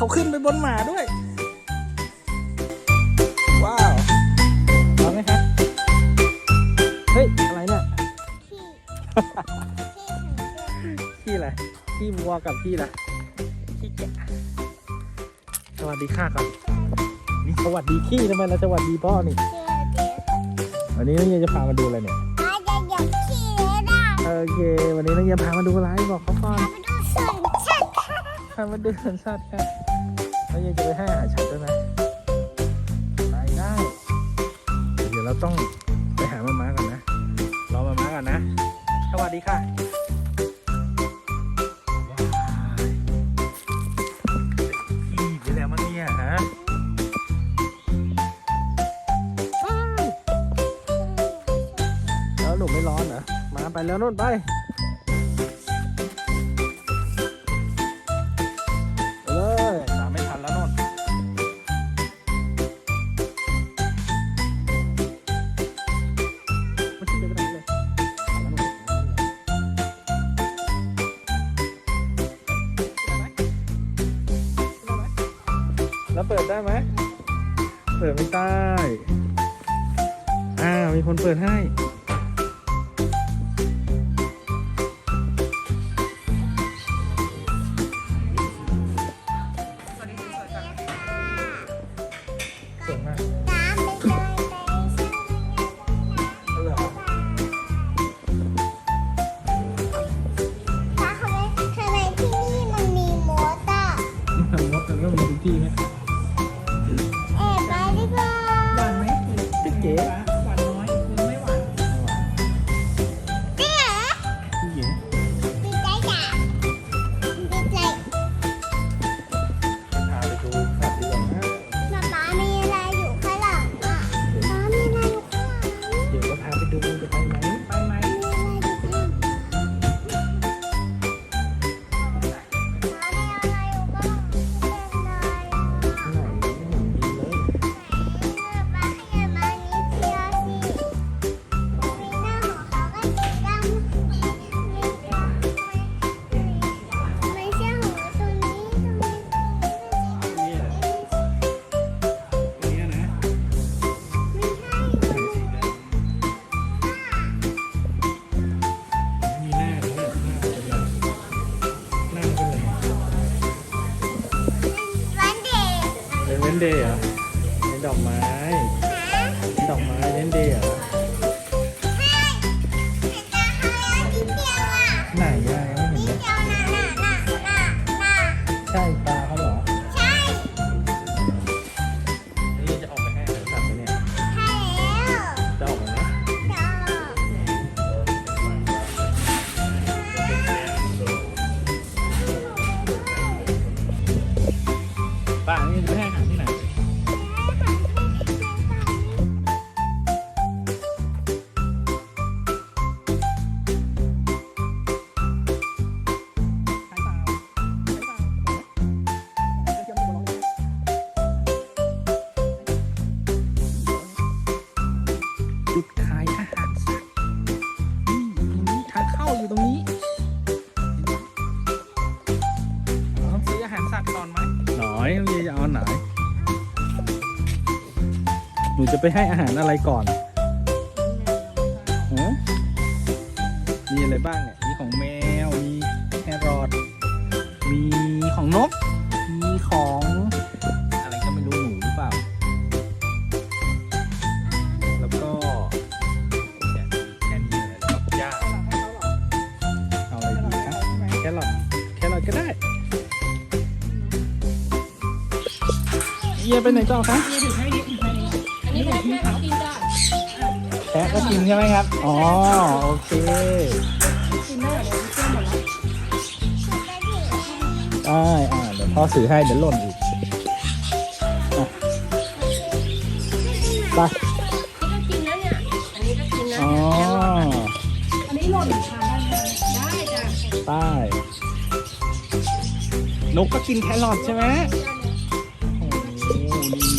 เขาขึ้นไปบนหมาด้วย ว้าวพร้อมไหมครับเฮ้ย อะไรเนี่ย ขี้อะไรขี้วัวกับขี้อะไรขี้แกะสวัสดีค่ะก่อนนี่สวัสดีขี้ทำไมเราสวัสดีพ่อนี่ วันนี้น้องเยจะพามาดูอะไรเนี่ย โอเค วันนี้น้องเยพามาดูอะไรบอกเขาก่อน พามาดูสวนสัตว์ครับแล้วยังจะไปให้อาหารฉันด้วยไหมไปได้ เดี๋ยวเราต้องไปหามาม้าก่อนนะ รอมาม้าก่อนนะ สวัสดีค่ะว้ายอีไปแล้วมั้งเนี่ยฮะว้ายแล้วหนูไม่ร้อนเหรอ มาไปแล้วนู่นไป ปิดให้ สวยมาก เจะไปให้อาหารอะไรก่อนฮะมีอะไรบ้างเนี่ย มีของแมว มีแครอท มีของนก มีของอะไรก็ไม่รู้หนูหรือเปล่า แล้วก็เนี่ยแค่นี้เลยแล้วก็ย่าเอาอะไรดีครับแครอท แครอทก็ได้ เยียไปไหนต่อคะนี่ถือให้นี่ถือให้นี่อั นนี้ให้แม่เขากินได้แพะก็กินใช่ไหมครับ อ๋อ โอเค กินได้เดี๋ยวเชื่อมหมดแล้วได้อ่าเดี๋ยวพ่อซื้อให้เดี๋ยวหล่นอีกอะไปนี่ก็กินแล้วเนี่ย อันนี้ก็กินนะอ๋อ อันนี้หล่นทานได้ไหมได้จ้ะใต้นกก็กินแครอทใช่ไหมโอ้โหนี่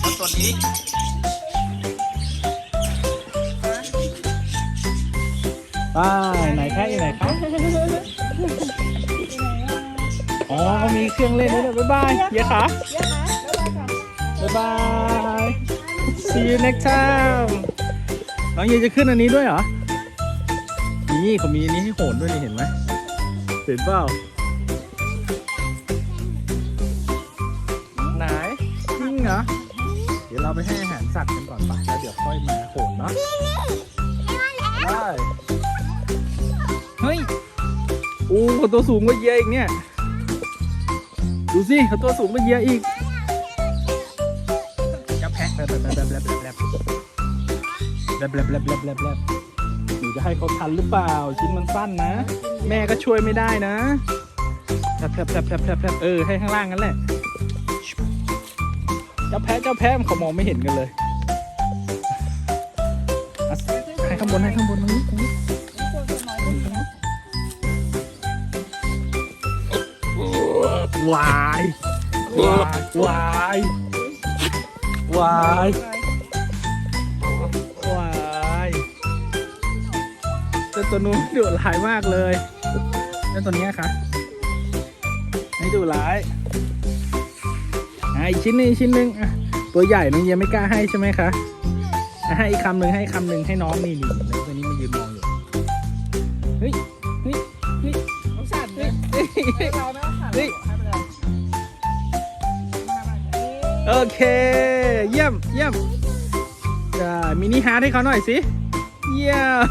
แล้วตัวนี้ ไปไหนแพะอยู่ไหนครับโอ้อ๋อเขามีเครื่องเล่นด้วยนะบ๊ายบายเฮียขาเยอะนะบ๊ายบายค่ะบ๊ายบาย see you next time น้องเฮียจะขึ้นอันนี้ด้วยเหรอ นี่เขามีอันนี้ให้โหนด้วยนี่เห็นไหมเห็นเปล่าไหนจริงเหรอ เดี๋ยวเราไปให้อาหารสัตว์กันก่อนไปแล้วเดี๋ยวค่อยมาโหนเนาะได้เฮ้ยโอ้เขาตัวสูงกว่าเยียอีกเนี่ย ดูสิเขาตัวสูงกว่าเยียอีกจะแพะแบบแบบแบบแบบแบบแบบแบบแบบแบบแบบแบบหนูจะให้เขาทันหรือเปล่า ชิ้นมันสั้นนะ แม่ก็ช่วยไม่ได้นะแผลบแผลบแผลบแผลบแผลบแผลบเออให้ข้างล่างนั่นแหละเจ้าแพะเจ้าแพะมันเขามองไม่เห็นกันเลยให้ข้างบนให้ข้างบนตรงนี้ตรงนี้ วายวายวายวายวายเจ้าตัวนู้นดุร้ายมากเลยเจ้าตัวเนี้ยค่ะให้ดุร้ายอะอีกชิ้นหนึงอีกชิ้นหนึงอะตัวใหญ่น้องเยียไม่กล้าให้ใช่ไหมคะอะให้อีกคำหนึ่งให้อีกคำหนึ่งให้น้องนี่นี่นี่ตัวนี้มันยืนมองอยู่เฮ้ยเฮ้ยเฮ้ยน้องสัตว์เฮ้เนี่ยยเฮ้ยเราไม่ โอเค เยี่ยมเยี่ยมจะมินิฮาร์ดให้เขาหน่อยสิ เยี่ยม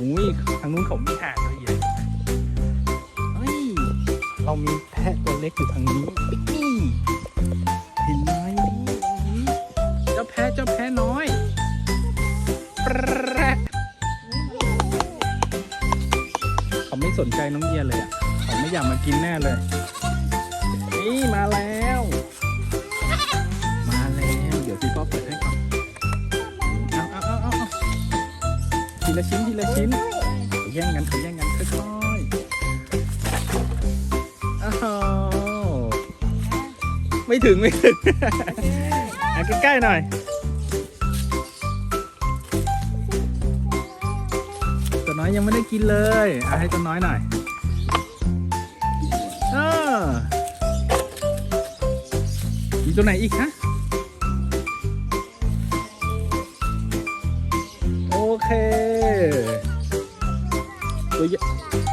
อุ้ยทางนู้นเขามีห่างละเอียเฮ้ยเรามีแพะตัวเล็กอยู่ทางนี้นี่เห็นไหมนี่ตรงนี้เจ้าแพะเจ้าแพะน้อยแปร๊ะเขาไม่สนใจน้องเยียเลยอะเขาไม่อยากมากินแน่เลย นี่มาแล้ว มาแล้ว เดี๋ยวพี่ป๊อปเปิดให้ก่อนเอาเอาเอาเอาเอาทีละชิ้นทีละชิ้นเขาแย่งกันแย่งกันค่อยๆอ้าวไม่ถึงไม่ถึงอะใกล้ๆหน่อยตัวน้อยยังไม่ได้กินเลยอะให้ตัวน้อยหน่อยเออ ตัวไหนอีกฮะ โอเค ตัวใหญ่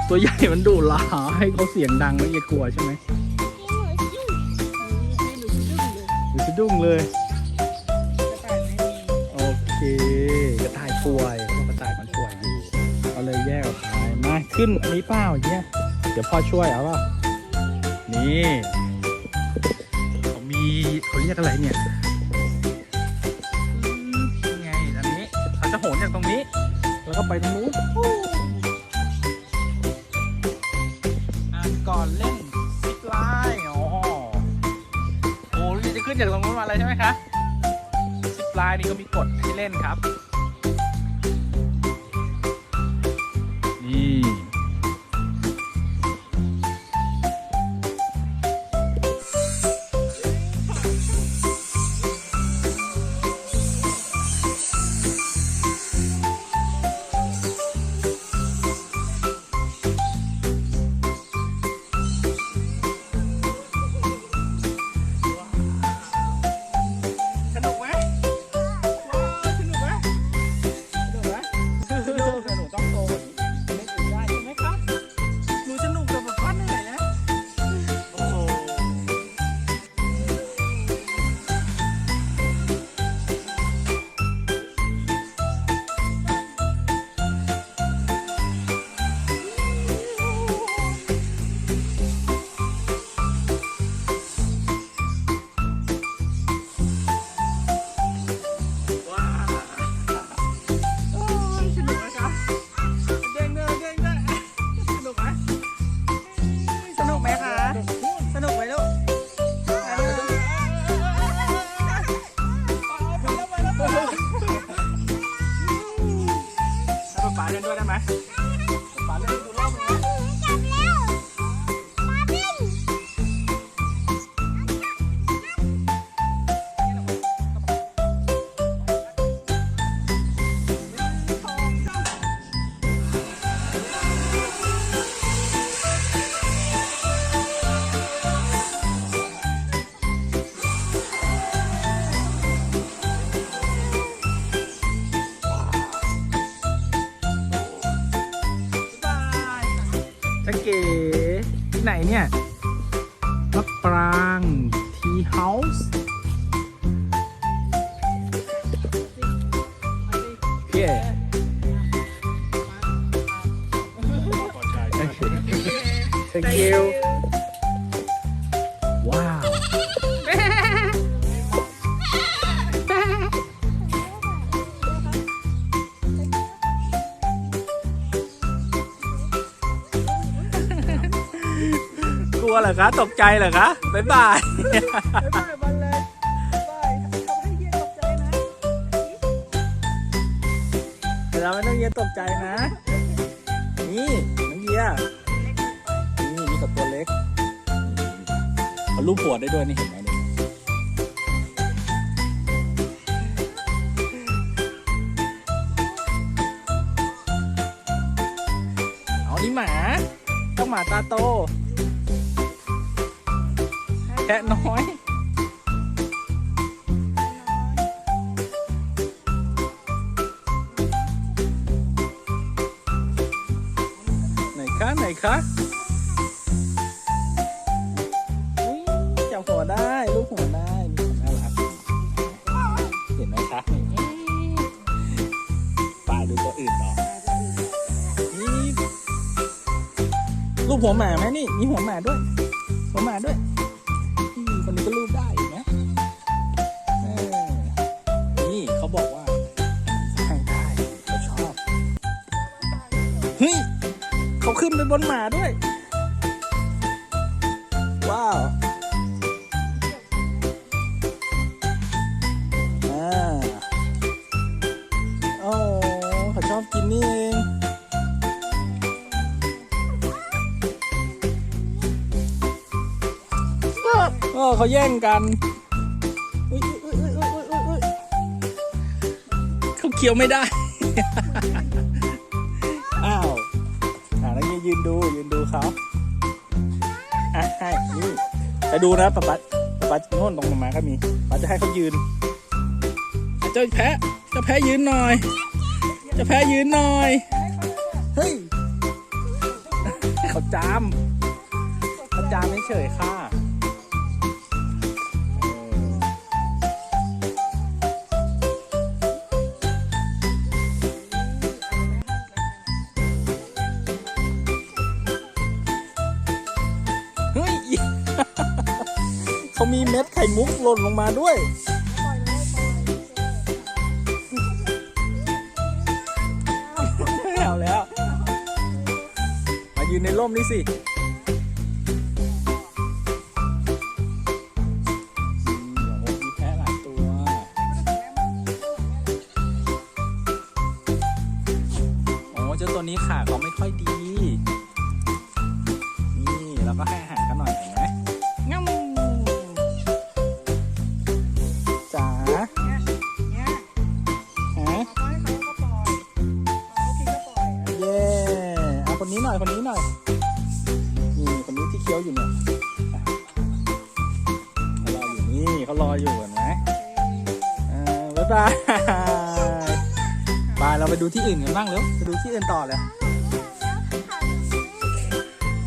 ตัวใหญ่มันดุหลาให้เขาเสียงดังแล้วอย่ากลัวใช่ไหมหรือสะดุ้งเลย โอเค กระต่ายป่วยกระต่ายมันป่วยอยู่เอาเลยแยกออกไปมาขึ้นอันนี้เปล่าเนี่ยเดี๋ยวพ่อช่วยเอาเปล่านี่ ยกอะไรเนี่ยยังไงอันนี้เขาจะโหนจากตรงนี้ แล้วก็ไปตรงนู้น ที่ เหรอคะ ตกใจเหรอคะบ๊ายบาย บ๊ายบายบอลเลยบ๊ายบายทำให้เฮียตกใจนะเราไม่ต้องเยียตกใจนะ นี่น้องเยียนี่มีกับตัวเล็กเขาลูกปวดได้ด้วยนี่เห็นไหมเนี่ยเอานี่หมา ต้องหมาตาโต แค่น้อย ไหนคะไหนคะจับหัวได้ลูกหัวได้มีความน่ารักเห็นไหมคะป่าดูตัวอื่นต่อนี่รูปหัวหมาไหมนี่ มีหัวหมาด้วย หัวหมาด้วย บนหมาด้วย ว้าวอ่าโอ้เขาชอบกินนี่เองโอ้เขาแย่งกันเขาเคี้ยวไม่ได้ ยืนยืนดูยืนดูเขาอะให้นี่จะดูนะป๊าป๊าป๊าป๊าโน่นตรงมาก็มีป๊าจะให้เขายืนอะเจ้าแพะเจ้าแพะยืนหน่อยเจ้าแพะยืนหน่อยเฮ้ยเขาจามเขาจามไม่เฉยๆค่ะ มีเม็ดไข่มุกหล่นลงมาด้วย เอาแล้ว มายืนในร่มนี่สิ คนนี้ที่เคี้ยวอยู่เนี่ยเขารออยู่นี่เขารออยู่เห็นไหมอ่าบ๊ายบายไปเราไปดูที่อื่นกันบ้างเร็วไปดูที่อื่นต่อเลย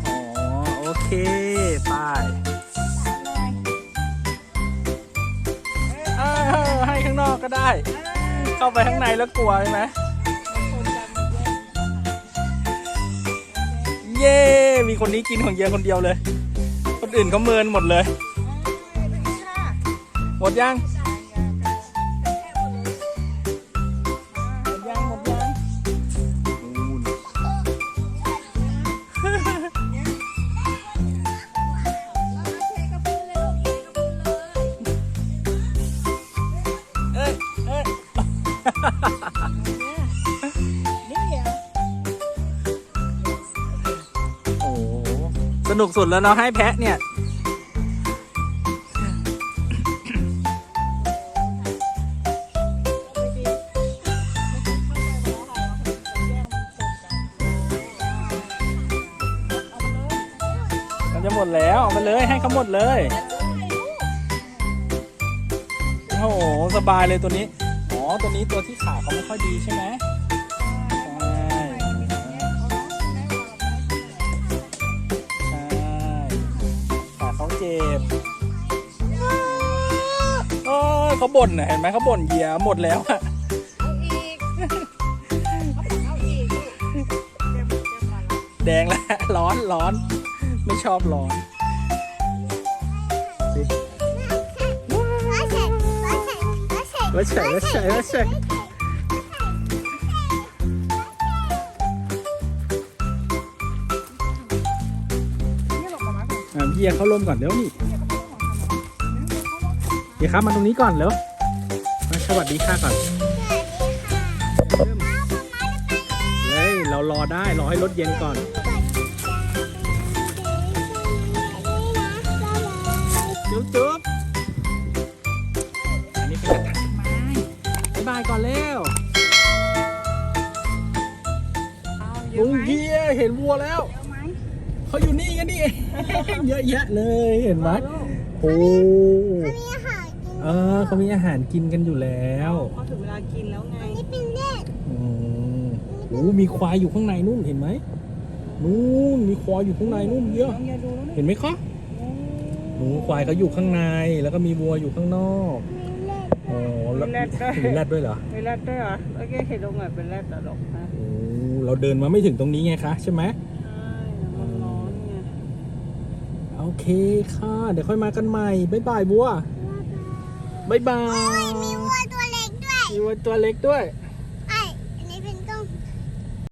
อ๋อโอเคไปเอ้ยให้ข้างนอกก็ได้ เข้าไปข้างในแล้วกลัวใช่ไหม เย้ มีคนนี้กินของเยียคนเดียวเลย คนอื่นเขาเมินหมดเลย หมดยัง นุกสุดแล้วเนาะให้แพะเนี่ย มันจะหมดแล้วเอามาเลยให้เขาหมดเลย โอ้โห สบายเลยตัวนี้ อ๋อ ตัวนี้ตัวที่ขาเขาไม่ค่อยดีใช่ไหม เขาบ่นน่ะเห็นไหมเขาบ่นเหยียหมดแล้วอะเอาอีกเอาอีกลูกเดี๋ยวเดี๋ยวก่อนละแดงแล้วร้อนร้อนไม่ชอบร้อนสิว่าใส่ว่าใส่ว่าใส่ว่าใส่ว่าใส่นี่หลบมามาก่อนอะพี่เอเข้าร่มก่อนเดี๋ยวนี่ เดี๋ยวครับมาตรงนี้ก่อนเร็วมาสวัสดีค่ะก่อนเริ่มเลยเรารอได้รอให้รถเย็นก่อน จุ๊บจุ๊บอันนี้เป็นกระถางต้นไม้บ๊ายบายก่อนเร็วเอาเยลุอะงไหมเฮียเห็นวัวแล้วเยอะไหมเขาอยู่นี่กันนี่เองเยอะแยะเลยเห็นไหมโอ้มี อาหารกินเออเขามีอาหารกินกันอยู่แล้วพอถึงเวลากินแล้วไง นี่เป็นเล็กอืมโอ้มีควายอยู่ข้างในนู่นเห็นไหมนู่นมีควายอยู่ข้างในนู่นเยอะ น้องอย่าดูแล้วเห็นไหมคะหนูควายเขาอยู่ข้างในแล้วก็มีวัวอยู่ข้างนอกมีเล็กอ๋อแล้วมีแรดด้วยมีแรดด้วยเหรอเป็นแรดด้วยเหรอโอเคเห็นตรงไหนเป็นแรดตลกนะโอ้เราเดินมาไม่ถึงตรงนี้ไงคะใช่ไหมใช่มันร้อนไง โอเคค่ะ เดี๋ยวค่อยมากันใหม่บ๊ายบายบัว บ๊ายบายมีวัวตัวเล็กด้วยมีวัวตัวเล็กด้วยม